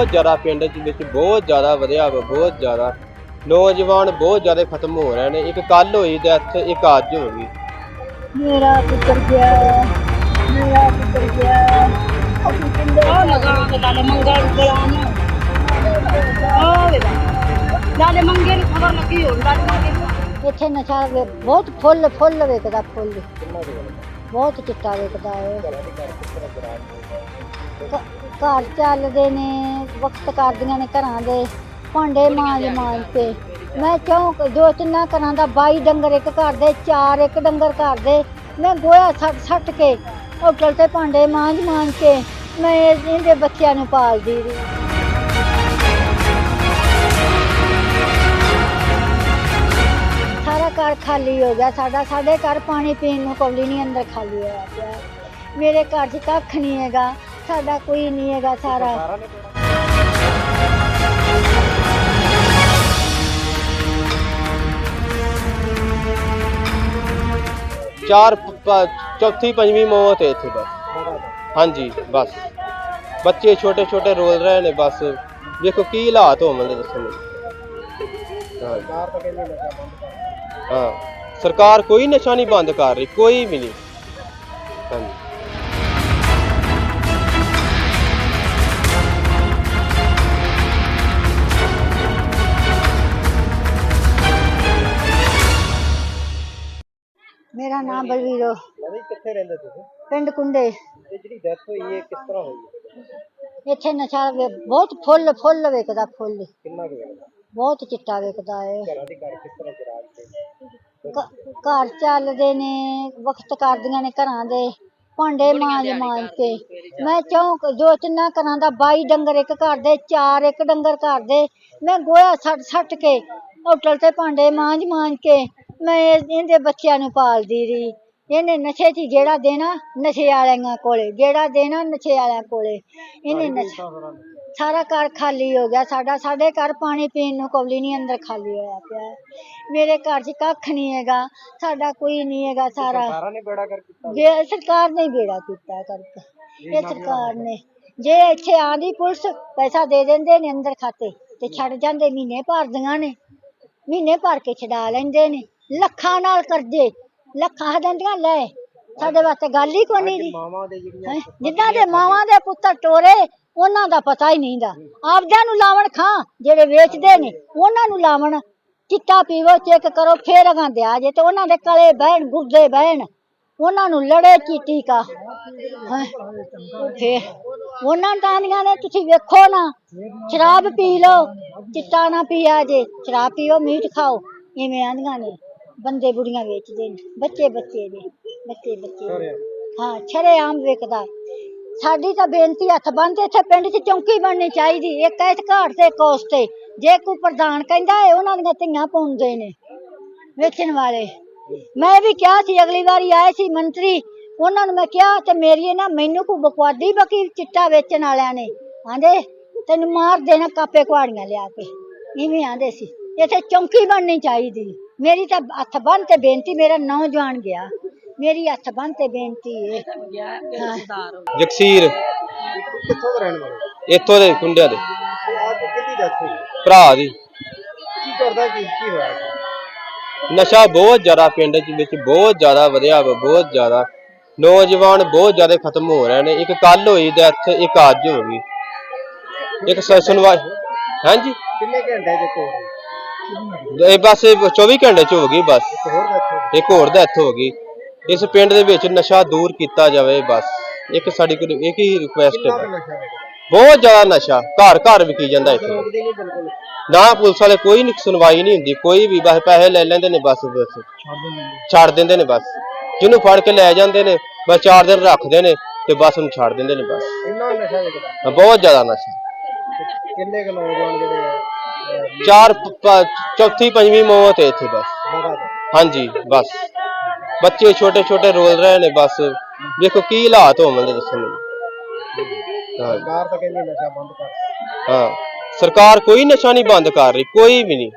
ਬਹੁਤ ਜ਼ਿਆਦਾ ਪਿੰਡ ਦੇ ਵਿੱਚ ਬਹੁਤ ਜ਼ਿਆਦਾ ਵਧਿਆ ਵਾ ਬਹੁਤ ਜ਼ਿਆਦਾ ਨੌਜਵਾਨ ਬਹੁਤ ਜ਼ਿਆਦਾ ਖਤਮ ਹੋ ਰਹੇ ਨੇ ਇੱਕ ਕੱਲ ਹੋਈ ਡੈਥ ਇੱਕ ਅੱਜ ਹੋ ਗਈ ਮੇਰਾ ਪੁੱਤਰ ਗਿਆ ਮੇਰਾ ਪੁੱਤਰ ਗਿਆ ਅਸੀਂ ਕਿੰਦੇ ਆ ਲਗਾ ਲਾਲੇ ਮੰਗਲ ਬਲਾਨ ਆ ਵੇ ਲਾਲੇ ਮੰਗੇ ਨੂੰ ਖਬਰ ਲੱਗੀ ਹੋਣ ਲਾਲੇ ਮੰਗੇ ਇੱਥੇ ਨਸ਼ਾ ਵੇ- ਬਹੁਤ ਫੁੱਲ ਫੁੱਲ ਵੇਖਦਾ ਫੁੱਲ ਬਹੁਤ ਚਿੱਟਾ ਵੇਖਦਾ ਹੈ ਘ- ਘਰ ਚੱਲਦੇ ਨੇ, ਵਕਤ ਕਰਦੀਆਂ ਨੇ ਘਰਾਂ ਦੇ, ਭਾਂਡੇ ਮਾਂਜ ਮਾਂਜ ਕੇ। ਮੈਂ ਕਿਉਂ ਦੋ ਤਿੰਨਾਂ ਘਰਾਂ ਦਾ 22 ਡੰਗਰ, ਇੱਕ ਘਰ ਦੇ, ਚਾਰ ਇੱਕ ਡੰਗਰ ਘਰ ਦੇ, ਮੈਂ ਗੋਇਆ ਸੱਟ ਸੱਟ ਕੇ, ਹੋਟਲ ਤੇ ਭਾਂਡੇ ਮਾਂਜ ਮਾਂਜ ਕੇ, ਮੈਂ ਇਹਦੇ ਬੱਚਿਆਂ ਨੂੰ ਪਾਲਦੀ ਰਹੀ। ਸਾਰਾ ਘਰ ਖਾਲੀ ਹੋ ਗਿਆ। ਸਾਡਾ, ਸਾਡੇ ਘਰ ਪਾਣੀ ਪੀਣ ਨੂੰ ਕੌਲੀ ਨਹੀਂ ਅੰਦਰ ਖਾਲੀ ਹੋਇਆ ਪਿਆ। ਮੇਰੇ ਘਰ 'ਚ ਕੱਖ ਨਹੀਂ ਹੈਗਾ। ਸਾਡਾ ਕੋਈ ਨਹੀਂ ਹੈਗਾ ਸਾਰਾ। ਚਾਰ ਪ- ਚੌਥੀ, ਪੰਜਵੀਂ ਮੌਤ ਹੈ ਇੱਥੇ ਬਸ। ਹਾਂਜੀ, ਬਸ। ਬੱਚੇ ਛੋਟੇ ਛੋਟੇ ਰੋਲ ਰਹੇ ਨੇ, ਬਸ। ਵੇਖੋ ਕੀ ਹਾਲਾਤ ਹੋਣਗੇ ਦੱਸੋ ਮੈਨੂੰ ਹਾਂ। ਹਾਂ। ਸਰਕਾਰ ਕੋਈ ਨਸ਼ਾ ਨਹੀਂ ਬੰਦ ਕਰ ਰਹੀ, ਕੋਈ ਵੀ ਨਹੀਂ। ਮੇਰਾ ਨਾਮ ਬਲਵੀਰੋ ਨਹੀਂ ਕਿੱਥੇ ਰਹਿੰਦੇ ਤੁਸੀਂ? ਪਿੰਡ ਕੁੰਡੇ। ਇਹ ਜਿਹੜੀ ਡੈਥ ਹੋਈ ਹੈ ਕਿਸ ਤਰ੍ਹਾਂ ਹੋਈ? ਇੱਥੇ ਨਸ਼ਾ ਵੇ- ਬਹੁਤ ਫੁੱਲ ਫੁੱਲ ਵੇਖਦਾ ਫੁੱਲ। ਕਿੰਨਾ ਕੁ ਵੇਲੇ ਬਹੁਤ ਚਿੱਟਾ ਵੇਖਦਾ ਹੈ ਘਰਾਂ ਦੇ ਘਰ ਕਿਸ ਤਰ੍ਹਾਂ ਜਰਾਜ ਤੇ ਘ- ਘਰ ਚੱਲਦੇ ਨੇ ਵਕਤ ਕਰਦੀਆਂ ਨੇ ਘਰਾਂ ਦੇ। ਭਾਂਡੇ ਮਾਂਜ ਮਾਂਜ ਕੇ। ਮੈਂ ਕਿਉਂ ਦੋ ਤਿੰਨਾਂ ਘਰਾਂ ਦਾ 22 ਡੰਗਰ ਇੱਕ ਘਰ ਦੇ ਚਾਰ ਇੱਕ ਡੰਗਰ ਘਰ ਦੇ। ਮੈਂ ਗੋਇਆ ਸੱਟ ਸੱਟ ਕੇ ਹੋਟਲ ਤੇ ਭਾਂਡੇ ਮਾਂਜ ਮਾਂਜ ਕੇ। ਮੈਂ ਇਹ- ਇਹਦੇ ਬੱਚਿਆਂ ਨੂੰ ਪਾਲਦੀ ਰਹੀ। ਇਹਨੇ ਨਸ਼ੇ 'ਚ ਜਿਹੜਾ ਦੇਣਾ ਨਸ਼ੇ ਵਾਲਿਆਂ ਕੋਲੇ। ਜਿਹੜਾ ਦੇਣਾ ਨਸ਼ੇ ਵਾਲਿਆਂ ਕੋਲੇ। ਇਹਨੇ ਨਸ਼ਾ ਸਾਰਾ ਘਰ ਖਾਲੀ ਹੋ ਗਿਆ। ਸਾਡਾ ਸਾਡੇ ਘਰ ਪਾਣੀ ਪੀਣ ਨੂੰ ਕੌਲੀ ਨਹੀਂ ਅੰਦਰ ਖਾਲੀ ਹੋਇਆ ਪਿਆ। ਹੈ। ਮੇਰੇ ਘਰ 'ਚ ਕੱਖ ਨਹੀਂ ਹੈਗਾ। ਸਾਡਾ ਕੋਈ ਨਹੀਂ ਹੈਗਾ ਸਾਰਾ। ਸਾਰਾ ਨੇ ਬੇੜਾ ਕਰ ਕੀਤਾ। ਜੇ ਸਰਕਾਰ ਨੇ ਹੀ ਬੇੜਾ ਕੀਤਾ ਕਰਕੇ ਇਹ ਸਰਕਾਰ ਨੇ। ਜੇ ਇੱਥੇ ਆਂਦੀ ਪੁਲਿਸ ਪੈਸਾ ਦੇ ਦਿੰਦੇ ਨੇ ਅੰਦਰ ਖਾਤੇ ਤੇ ਛੱਡ ਜਾਂਦੇ। ਮਹੀਨੇ ਭਰਦੀਆਂ ਨੇ। ਮਹੀਨੇ ਭਰ ਕੇ ਛਡਾ ਲੈਂਦੇ ਨੇ। ਲੱਖਾਂ ਨਾਲ ਕਰਜ਼ੇ ਲੱਖਾਂ ਦਿੰਦੀਆਂ ਲੈ। ਸਾਡੇ ਵਾਸਤੇ ਗੱਲ ਹੀ ਕੋਈ ਨਹੀਂ ਮਾਵਾਂ ਦੇ ਜਿਹੜੀਆਂ ਜਿਨ੍ਹਾਂ ਦੇ ਮਾਵਾਂ ਦੇ ਪੁੱਤਰ ਟੋਰੇ ਉਹਨਾਂ ਦਾ ਪਤਾ ਹੀ ਨਹੀਂ ਦਾ। ਆਪਦਿਆਂ ਨੂੰ ਲਾਵਣ ਖਾਂ ਜਿਹੜੇ ਵੇਚਦੇ ਨੇ ਉਹਨਾਂ ਨੂੰ ਲਾਵਣ। ਚਿੱਟਾ ਪੀਵੋ ਚੈੱਕ ਕਰੋ ਫੇਰ ਅਗਾਂ ਦਿਆ ਜੇ ਤੇ ਉਹਨਾਂ ਦੇ ਕਲੇ ਬਹਿਣ ਗੁੱਦੇ ਬਹਿਣ। ਉਹਨਾਂ ਨੂੰ ਲੜੇ ਚੀਟੀ ਕਾ। ਫੇਰ ਉਹਨਾਂ ਤਾਂ ਆਂਦੀਆਂ ਨੇ ਤੁਸੀਂ ਵੇਖੋ ਨਾ। ਸ਼ਰਾਬ ਪੀ ਲਓ ਚਿੱਟਾ ਨਾ ਪੀਆ ਜੇ। ਸ਼ਰਾਬ ਪੀਓ ਮੀਟ ਖਾਓ। ਇਵੇਂ ਆਂਦੀਆਂ ਨੇ। ਬੰਦੇ ਬੁੜੀਆਂ ਵੇਚਦੇ ਨੇ ਬੱਚੇ ਬੱਚੇ ਨੇ ਬੱਚੇ ਬੱਚੇ ਹਾਂ ਸ਼ਰੇਆਮ ਵਿਕਦਾ ਸਾਡੀ ਤਾਂ ਬੇਨਤੀ ਹੱਥ ਬੰਨ੍ਹਦੇ ਇੱਥੇ ਪਿੰਡ 'ਚ ਚੌਂਕੀ ਬਣਨੀ ਚਾਹੀਦੀ ਇੱਕ ਇਸ ਘਾਟ ਤੇ ਇੱਕ ਉਸ ਤੇ। ਜੇ ਕੋਈ ਪ੍ਰਧਾਨ ਕਹਿੰਦਾ ਹੈ ਉਹਨਾਂ ਦੀਆਂ ਧੀਆਂ ਪਾਉਂਦੇ ਨੇ ਵੇਚਣ ਵਾਲੇ। ਮੈਂ ਵੀ ਕਿਹਾ ਸੀ ਅਗਲੀ ਵਾਰੀ ਆਏ ਸੀ ਮੰਤਰੀ ਉਹਨਾਂ ਨੂੰ ਮੈਂ ਕਿਹਾ ਤੇ ਮੇਰੀ ਨਾ ਮੈਨੂੰ ਕੋਈ ਬਕਵਾਦੀ ਬਕੀ ਚਿੱਟਾ ਵੇਚਣ ਵਾਲਿਆਂ ਨੇ? ਆਂਦੇ ਤੈਨੂੰ ਮਾਰ ਦੇਣਾ ਕਾਪੇ ਕੁਹਾੜੀਆਂ ਲਿਆ ਕੇ। ਇਵੇਂ ਆਂਦੇ ਸੀ। ਇੱਥੇ ਚੌਂਕੀ ਬਣਨੀ ਚਾਹੀਦੀ। ਮੇਰੀ ਤਾਂ ਹੱਥ ਬੰਨ ਤੇ ਬੇਨਤੀ ਮੇਰਾ ਨੌਜਵਾਨ ਗਿਆ। ਮੇਰੀ ਹੱਥ ਬੰਨ ਤੇ ਬੇਨਤੀ ਹੈ। ਜਗਸੀਰ। ਕਿੱਥੋਂ ਦੇ ਰਹਿਣ ਵਾਲੇ? ਇੱਥੋਂ ਦੇ ਕੁੰਡਿਆਂ ਦੇ। ਡੈਥ ਹੋਈ? ਭਰਾ ਦੀ। ਕੀ ਕਰਦਾ ਕੀ ਕੀ ਹੋਇਆ? ਨਸ਼ਾ ਬਹੁਤ ਜ਼ਿਆਦਾ ਪਿੰਡ ਵਿੱਚ ਬਹੁਤ ਜ਼ਿਆਦਾ ਵਧਿਆ ਵਾ ਬਹੁਤ ਜ਼ਿਆਦਾ। ਨੌਜਵਾਨ ਬਹੁਤ ਜ਼ਿਆਦਾ ਖਤਮ ਹੋ ਰਹੇ ਨੇ। ਇੱਕ ਕੱਲ ਹੋਈ ਡੈਥ ਇੱਕ ਅੱਜ ਹੋ ਗਈ। ਇੱਕ ਸ- ਸੁਣਵਾਈ ਹਾਂਜੀ? ਕਿੰਨੇ ਘੰਟੇ ਦੇ ਕੋਲ ਇਹ ਬਸ ਇਹ 24 ਘੰਟੇ ਚ ਹੋ ਗਈ ਬਸ। ਇੱਕ ਹੋਰ ਡੈਥ ਹੋ ਗਈ। ਇਸ ਪਿੰਡ ਦੇ ਵਿੱਚ ਨਸ਼ਾ ਦੂਰ ਕੀਤਾ ਜਾਵੇ ਬਸ। ਇੱਕ ਸਾਡੀ ਕੋਲ ਇੱਕ ਹੀ ਰਿਕੁਐਸਟ ਹੈ। ਬਹੁਤ ਜ਼ਿਆਦਾ ਨਸ਼ਾ। ਘਰ ਘਰ ਵਿਕੀ ਜਾਂਦਾ ਇੱਥੇ। ਨਾ ਪੁਲਿਸ ਵਾਲੇ ਕੋਈ ਨਹੀਂ ਸੁਣਵਾਈ ਨਹੀਂ ਹੁੰਦੀ। ਕੋਈ ਵੀ ਬਸ ਪੈਸੇ ਲੈ ਲੈਂਦੇ ਨੇ ਬਸ ਬਸ। ਛੱਡ ਦਿੰਦੇ ਨੇ ਬਸ। ਜਿਹਨੂੰ ਫੜ ਕੇ ਲੈ ਜਾਂਦੇ ਨੇ ਬਸ ਚਾਰ ਦਿਨ ਰੱਖਦੇ ਨੇ ਤੇ ਬਸ ਉਹਨੂੰ ਛੱਡ ਦਿੰਦੇ ਨੇ ਬਸ। ਇੰਨਾ ਨਸ਼ਾ ਵਿਕਦਾ। ਬਹੁਤ ਜ਼ਿਆਦਾ ਨਸ਼ਾ। ਕਿੰਨੇ ਕੁ ਨੌਜਵਾਨ ਜਿਹੜੇ ਚਾਰ ਪ- ਪ- ਚੌਥੀ ਪੰਜਵੀਂ ਮੌਤ ਹੈ ਇੱਥੇ ਬਸ। ਹਾਂਜੀ ਬਸ। ਬੱਚੇ ਛੋਟੇ ਛੋਟੇ ਰੋਲ ਰਹੇ ਨੇ ਬਸ। ਵੇਖੋ ਕੀ ਹਾਲਾਤ ਹੋਣਗੇ ਦੱਸੋ ਮੈਨੂੰ ਹਾਂ। ਸਰਕਾਰ ਤਾਂ ਕਹਿੰਦੀ ਨਸ਼ਾ ਬੰਦ ਕਰ। ਹਾਂ। ਸਰਕਾਰ ਕੋਈ ਨਸ਼ਾ ਨਹੀਂ ਬੰਦ ਕਰ ਰਹੀ ਕੋਈ ਵੀ ਨਹੀਂ।